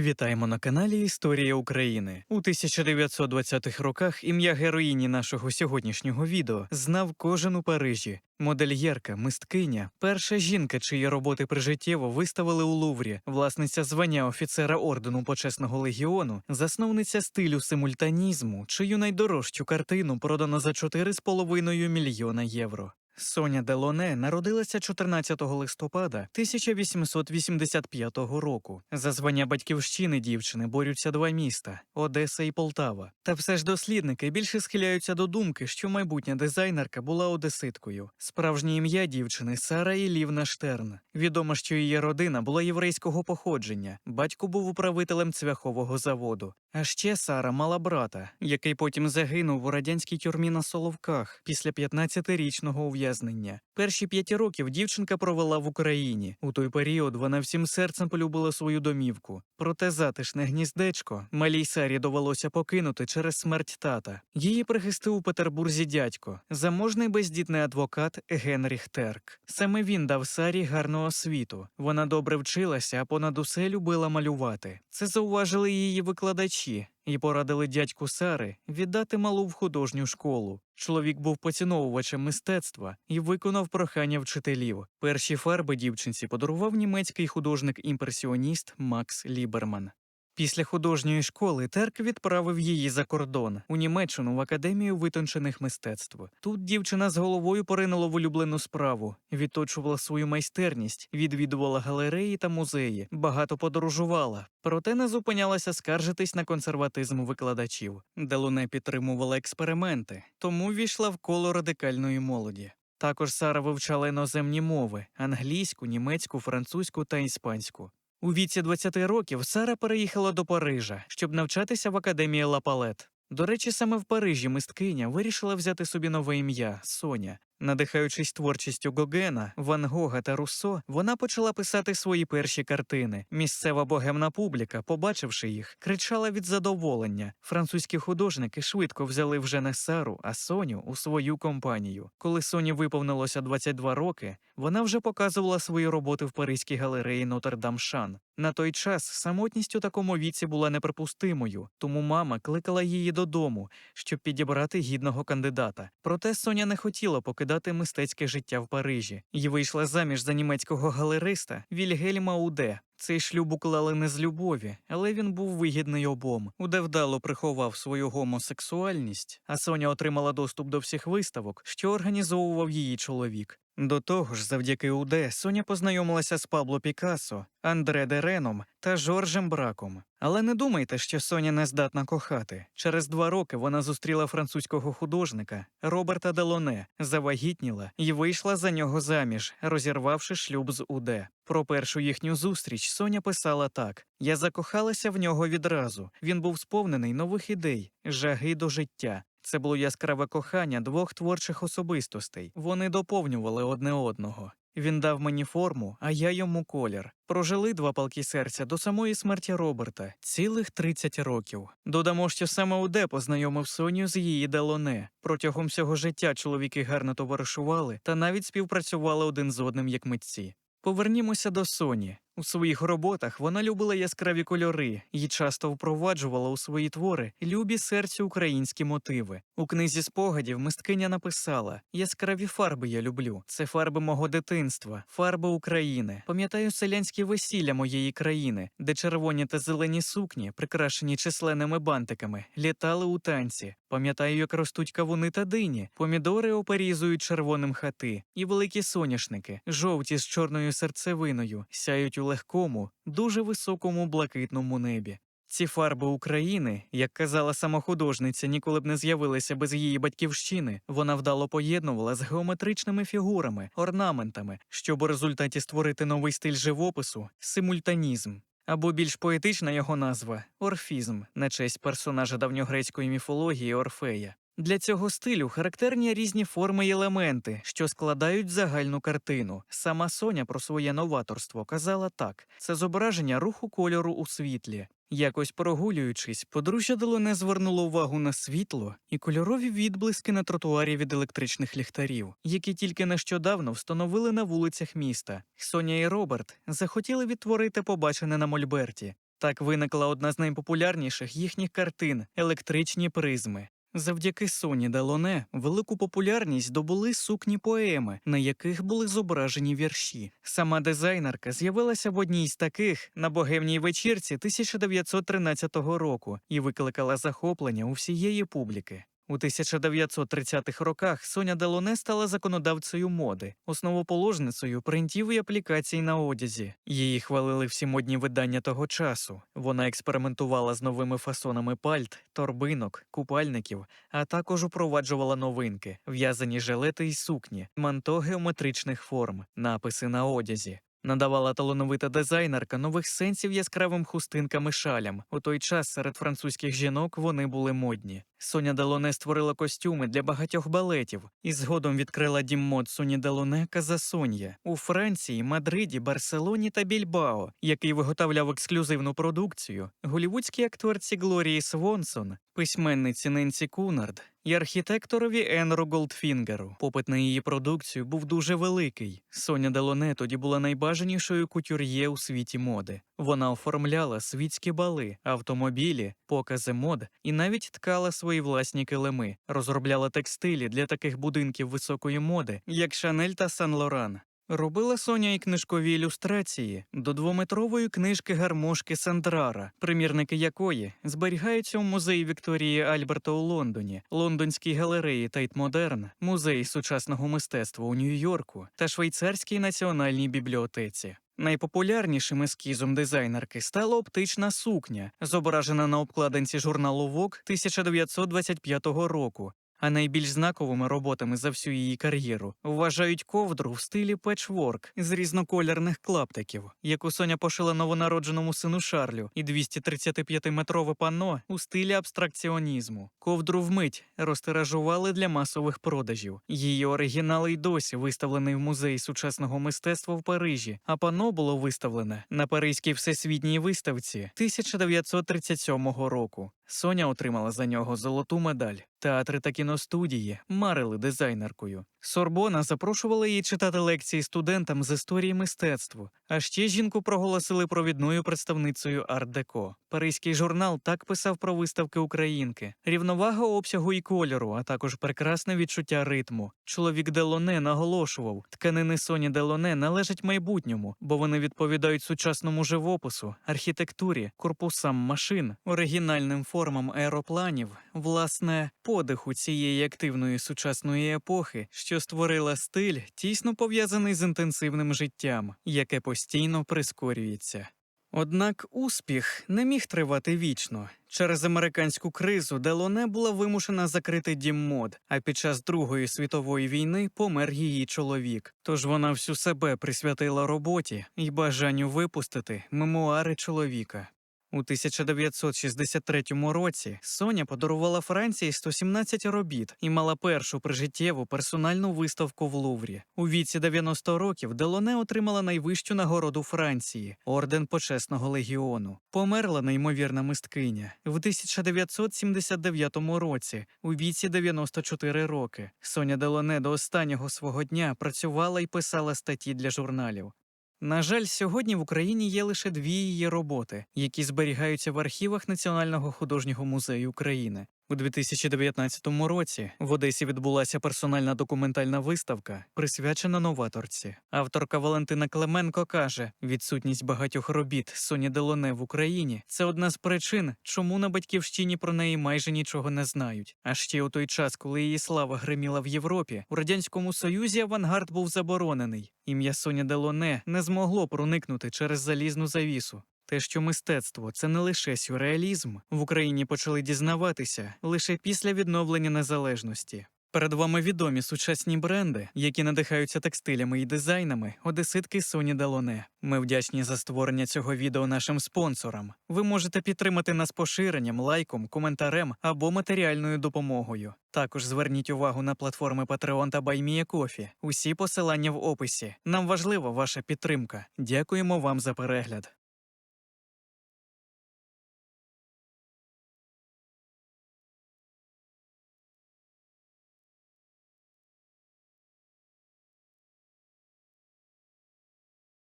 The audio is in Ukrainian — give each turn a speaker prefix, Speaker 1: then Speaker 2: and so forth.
Speaker 1: Вітаємо на каналі Історія України. У 1920-х роках ім'я героїні нашого сьогоднішнього відео знав кожен у Парижі. Модельєрка, мисткиня, перша жінка, чиї роботи прижиттєво виставили у Луврі, власниця звання офіцера ордену почесного легіону, засновниця стилю симультанізму, чию найдорожчу картину продано за 4,5 мільйона євро. Соня Делоне народилася 14 листопада 1885 року. За звання батьківщини дівчини борються два міста Одеса і Полтава. Та все ж дослідники більше схиляються до думки, що майбутня дизайнерка була одеситкою. Справжнє ім'я дівчини Сара Ілівна Штерн. Відомо, що її родина була єврейського походження. Батько був управителем цвяхового заводу. А ще Сара мала брата, який потім загинув у радянській тюрмі на Соловках після 15-річного ув'язнення. Перші п'ять років дівчинка провела в Україні. У той період вона всім серцем полюбила свою домівку. Проте затишне гніздечко малій Сарі довелося покинути через смерть тата. Її прихистив у Петербурзі дядько, заможний бездітний адвокат Генріх Терк. Саме він дав Сарі гарну освіту. Вона добре вчилася, а понад усе любила малювати. Це зауважили її викладачі і порадили дядьку Сари віддати малу в художню школу. Чоловік був поціновувачем мистецтва і виконав прохання вчителів. Перші фарби дівчинці подарував німецький художник-імпресіоніст Макс Ліберман. Після художньої школи Терк відправив її за кордон у Німеччину в академію витончених мистецтв. Тут дівчина з головою поринула в улюблену справу, відточувала свою майстерність, відвідувала галереї та музеї, багато подорожувала, проте не зупинялася скаржитись на консерватизм викладачів. Делуне підтримувала експерименти, тому війшла в коло радикальної молоді. Також Сара вивчала іноземні мови англійську, німецьку, французьку та іспанську. У віці 20 років Сара переїхала до Парижа, щоб навчатися в академії Лапалет. До речі, саме в Парижі мисткиня вирішила взяти собі нове ім'я Соня. Надихаючись творчістю Гогена, Ван Гога та Руссо, вона почала писати свої перші картини. Місцева богемна публіка, побачивши їх, кричала від задоволення. Французькі художники швидко взяли вже не Сару, а Соню у свою компанію. Коли Соні виповнилося 22 роки, вона вже показувала свої роботи в паризькій галереї Нотр-Дам Шан. На той час самотність у такому віці була неприпустимою, тому мама кликала її додому, щоб підібрати гідного кандидата. Проте Соня не хотіла покидати мистецьке життя в Парижі і вийшла заміж за німецького галериста Вільгельма Уде. Цей шлюб уклали не з любові, але він був вигідний обом. Уде вдало приховав свою гомосексуальність, а Соня отримала доступ до всіх виставок, що організовував її чоловік. До того ж, завдяки Уде Соня познайомилася з Пабло Пікассо, Андре Дереном та Жоржем Браком. Але не думайте, що Соня не здатна кохати. Через два роки вона зустріла французького художника Роберта Делоне, завагітніла і вийшла за нього заміж, розірвавши шлюб з Уде. Про першу їхню зустріч Соня писала так: Я закохалася в нього відразу. Він був сповнений нових ідей, жаги до життя. Це було яскраве кохання двох творчих особистостей. Вони доповнювали одне одного. Він дав мені форму, а я йому колір. Прожили два палки серця до самої смерті Роберта цілих 30 років. Додамо, що саме Уде познайомив Соню з її Делоне. Протягом всього життя чоловіки гарно товаришували та навіть співпрацювали один з одним як митці. Повернімося до Соні. У своїх роботах вона любила яскраві кольори і часто впроваджувала у свої твори любі серцю українські мотиви. У книзі спогадів мисткиня написала: Яскраві фарби я люблю. Це фарби мого дитинства, фарби України. Пам'ятаю селянські весілля моєї країни, де червоні та зелені сукні, прикрашені численними бантиками, літали у танці. Пам'ятаю, як ростуть кавуни та дині, помідори оперізують червоним хати, і великі соняшники, жовті з чорною серцевиною, сяють у легкому, дуже високому блакитному небі. Ці фарби України, як казала сама художниця, ніколи б не з'явилися без її батьківщини. Вона вдало поєднувала з геометричними фігурами, орнаментами, щоб у результаті створити новий стиль живопису симультанізм. Або більш поетична його назва орфізм, на честь персонажа давньогрецької міфології Орфея. Для цього стилю характерні різні форми й елементи, що складають загальну картину. Сама Соня про своє новаторство казала так: це зображення руху кольору у світлі. Якось прогулюючись, подружжя Делоне звернуло увагу на світло і кольорові відблиски на тротуарі від електричних ліхтарів, які тільки нещодавно встановили на вулицях міста. Соня і Роберт захотіли відтворити побачене на Мольберті. Так виникла одна з найпопулярніших їхніх картин електричні призми. Завдяки Соні Делоне велику популярність добули сукні поеми, на яких були зображені вірші. Сама дизайнерка з'явилася в одній з таких на богемній вечірці 1913 року і викликала захоплення у всієї публіки. У 1930-х роках Соня Делоне стала законодавцею моди, основоположницею принтів і аплікацій на одязі. Її хвалили всі модні видання того часу. Вона експериментувала з новими фасонами пальт, торбинок, купальників, а також упроваджувала новинки, в'язані жилети й сукні, манто геометричних форм, написи на одязі. Надавала талановита дизайнерка нових сенсів яскравим хустинкам і шалям. У той час серед французьких жінок вони були модні. Соня Делоне створила костюми для багатьох балетів і згодом відкрила дім мод Соні Делоне Казасонья у Франції, Мадриді, Барселоні та Більбао, який виготовляв ексклюзивну продукцію. Голівудській акторці Глорії Свонсон, письменниці Ненсі Кунард і архітекторові Енру Голдфінгеру. Попит на її продукцію був дуже великий. Соня Делоне тоді була найбажанішою кутюр'є у світі моди. Вона оформляла світські бали, автомобілі, покази мод і навіть ткала свої власні килими, розробляла текстилі для таких будинків високої моди, як Шанель та Сан Лоран. Робила Соня і книжкові ілюстрації до двометрової книжки гармошки Сандрара, примірники якої зберігаються у музеї Вікторії Альберта у Лондоні, Лондонській галереї Тайт Модерн, музеї сучасного мистецтва у Нью-Йорку та Швейцарській національній бібліотеці. Найпопулярнішим ескізом дизайнерки стала оптична сукня, зображена на обкладинці журналу Vogue 1925 року. А найбільш знаковими роботами за всю її кар'єру вважають ковдру в стилі печворк з різнокольорних клаптиків, яку Соня пошила новонародженому сину Шарлю, і 235-метрове панно у стилі абстракціонізму. Ковдру вмить розтиражували для масових продажів. Її оригінал й досі виставлений в музеї сучасного мистецтва в Парижі, а панно було виставлене на Паризькій всесвітній виставці 1937 року. Соня отримала за нього золоту медаль. Театри та кіностудії марили дизайнеркою. Сорбона запрошувала її читати лекції студентам з історії мистецтва. А ще жінку проголосили провідною представницею арт-деко. Паризький журнал так писав про виставки українки, рівновага обсягу і кольору, а також прекрасне відчуття ритму. Чоловік Делоне наголошував, тканини Соні Делоне належать майбутньому, бо вони відповідають сучасному живопису, архітектурі, корпусам машин, оригінальним формам аеропланів, власне, подиху цієї активної сучасної епохи, що створила стиль, тісно пов'язаний з інтенсивним життям, яке постійно прискорюється. Однак успіх не міг тривати вічно. Через американську кризу Делоне була вимушена закрити дім мод, а під час Другої світової війни помер її чоловік. Тож вона всю себе присвятила роботі і бажанню випустити мемуари чоловіка. У 1963 році Соня подарувала Франції 117 робіт і мала першу прижиттєву персональну виставку в Луврі. У віці 90 років Делоне отримала найвищу нагороду Франції орден почесного легіону. Померла неймовірна мисткиня в 1979 році, у віці 94 роки. Соня Делоне до останнього свого дня працювала і писала статті для журналів. На жаль, сьогодні в Україні є лише дві її роботи, які зберігаються в архівах Національного художнього музею України. У 2019 році в Одесі відбулася персональна документальна виставка, присвячена новаторці. Авторка Валентина Клименко каже: відсутність багатьох робіт Соні Делоне в Україні це одна з причин, чому на батьківщині про неї майже нічого не знають. А ще у той час, коли її слава гриміла в Європі, у радянському союзі авангард був заборонений. Ім'я Соні Делоне не змогло проникнути через залізну завісу. Те, що мистецтво це не лише сюрреалізм, в Україні почали дізнаватися лише після відновлення незалежності. Перед вами відомі сучасні бренди, які надихаються текстилями і дизайнами одеситки Соні Делоне. Ми вдячні за створення цього відео нашим спонсорам. Ви можете підтримати нас поширенням, лайком, коментарем або матеріальною допомогою. Також зверніть увагу на платформи Patreon та BuyMeACoffee. Усі посилання в описі. Нам важлива ваша підтримка. Дякуємо вам за перегляд.